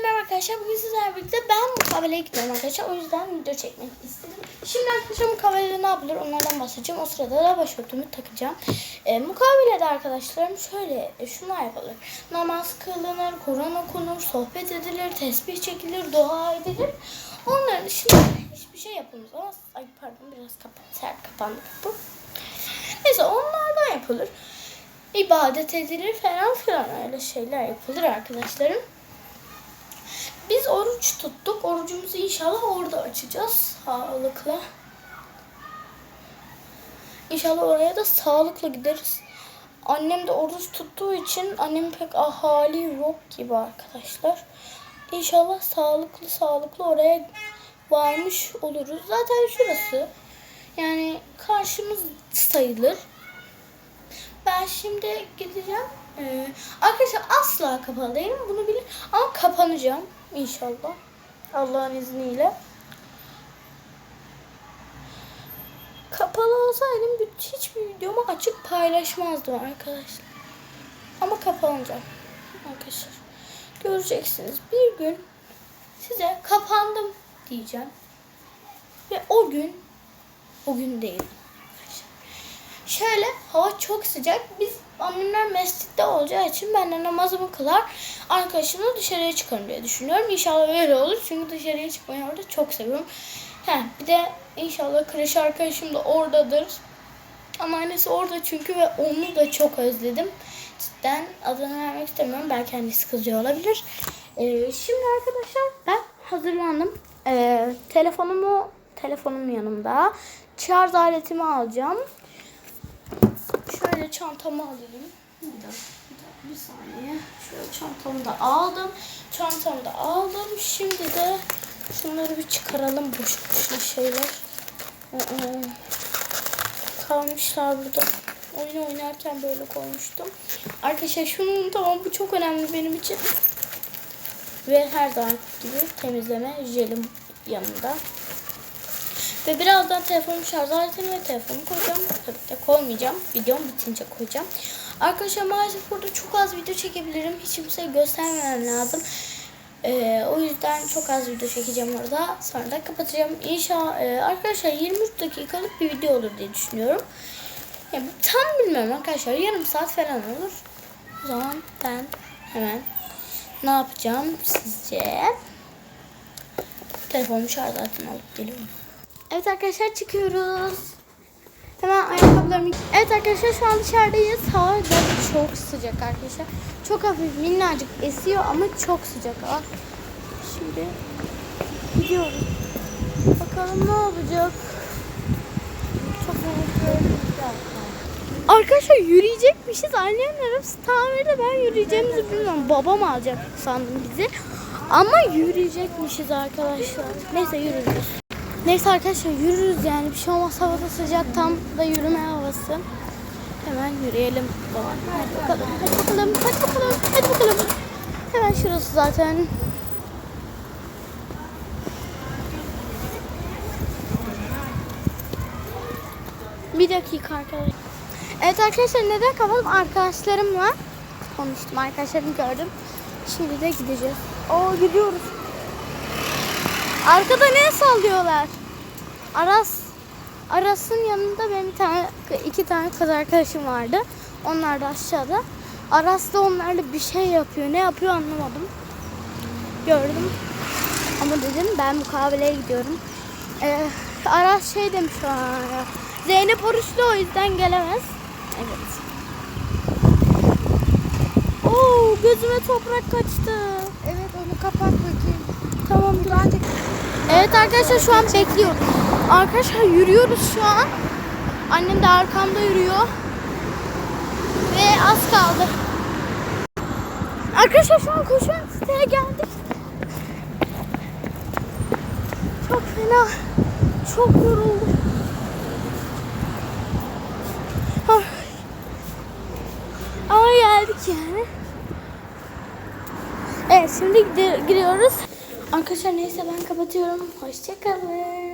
merhaba arkadaşlar. Bugün sizlerle birlikte ben mukaveleye gidiyorum arkadaşlar. O yüzden video çekmek istedim. Şimdi arkadaşlar mukavelede ne yapılır onlardan bahsedeceğim. O sırada da başörtümü takacağım. E, mukavelede arkadaşlarım şöyle e, şunlar yapılır. Namaz kılınır, Kur'an okunur, sohbet edilir, tesbih çekilir, dua edilir. Onların dışında hiçbir şey yapılmaz. Ama ay pardon biraz kapan, sert kapandı kapı. Neyse onlardan yapılır. İbadet edilir falan filan öyle şeyler yapılır arkadaşlarım. Biz oruç tuttuk. Orucumuzu inşallah orada açacağız. Sağlıkla. İnşallah oraya da sağlıkla gideriz. Annem de oruç tuttuğu için annem pek ahali yok gibi arkadaşlar. İnşallah sağlıklı sağlıklı oraya varmış oluruz. Zaten şurası. Yani karşımız sayılır. Şimdi gideceğim. Ee, arkadaşlar asla kapalı değilim. Bunu bilin. Ama kapanacağım. inşallah. Allah'ın izniyle. Kapalı olsaydım bir- hiçbir videomu açık paylaşmazdım arkadaşlar. Ama kapanacağım. Arkadaşlar. Göreceksiniz. Bir gün size kapandım diyeceğim. Ve o gün o gün değil. Şöyle hava çok sıcak. Biz annemler mescitte olacağı için ben de namazımı kılar. Arkadaşımla dışarıya çıkarım diye düşünüyorum. İnşallah öyle olur. Çünkü dışarıya çıkmayı orada çok seviyorum. He, bir de inşallah kreş arkadaşım da oradadır. Ama annesi orada çünkü ve onu da çok özledim. Cidden adını vermek istemiyorum. Belki annesi kızıyor olabilir. Ee, şimdi arkadaşlar ben hazırlandım. Ee, telefonumu telefonum yanımda. Şarj aletimi alacağım. Çantamı alayım. Bir dakika, bir, dakika, bir saniye. Şöyle çantamı da aldım. Çantamı da aldım. Şimdi de şunları bir çıkaralım boş boşuna şeyler. Aa, Kalmışlar burada. Oyun oynarken böyle koymuştum. Arkadaşlar şunu tamam bu çok önemli benim için. Ve her zaman gibi temizleme jelim yanında. Ve birazdan telefonumu şarj aletini ve telefonumu koyacağım. Tabii de koymayacağım. Videom bitince koyacağım. Arkadaşlar maalesef burada çok az video çekebilirim. Hiç kimseye göstermemem lazım. Ee, o yüzden çok az video çekeceğim orada. Sonra da kapatacağım. İnşallah e, arkadaşlar 23 dakikalık bir video olur diye düşünüyorum. Yani tam bilmiyorum arkadaşlar. Yarım saat falan olur. O zaman ben hemen ne yapacağım sizce? Telefonumu şarj alıp geliyorum. Evet arkadaşlar çıkıyoruz. Hemen ayakkabılarımı... Evet arkadaşlar şu an dışarıdayız. Hava da çok sıcak arkadaşlar. Çok hafif minnacık esiyor ama çok sıcak hava. Şimdi gidiyoruz. Bakalım ne olacak. Çok umutluyum. Arkadaşlar yürüyecekmişiz. Annemler hepsi tamirde ben yürüyeceğimizi bilmiyorum. Babam alacak sandım bizi. Ama yürüyecekmişiz arkadaşlar. Neyse yürürüz. Neyse arkadaşlar yürürüz yani bir şey olmaz havada sıcak tam da yürüme havası. Hemen yürüyelim o zaman. Hadi bakalım, hadi bakalım, hadi bakalım, hadi bakalım. Hemen şurası zaten. Bir dakika arkadaşlar. Evet arkadaşlar neden kapadım? Arkadaşlarımla konuştum. Arkadaşlarımı gördüm. Şimdi de gideceğiz. Oo gidiyoruz. Arkada ne sallıyorlar? Aras Aras'ın yanında benim bir tane iki tane kız arkadaşım vardı. Onlar da aşağıda. Aras da onlarla bir şey yapıyor. Ne yapıyor anlamadım. Gördüm. Ama dedim ben mukaveleye gidiyorum. Ee, Aras şey demiş bana. Zeynep oruçlu o yüzden gelemez. Evet. Oo gözüme toprak kaçtı. Evet onu kapat bakayım. Tamam dur. Evet arkadaşlar şu an bekliyoruz. Arkadaşlar yürüyoruz şu an. Annem de arkamda yürüyor. Ve az kaldı. Arkadaşlar şu an koşuyorum. Siteye geldik. Çok fena. Çok yoruldum. Ah. Ama geldik yani. Evet şimdi gidiyoruz. Arkadaşlar neyse ben kapatıyorum. Hoşçakalın.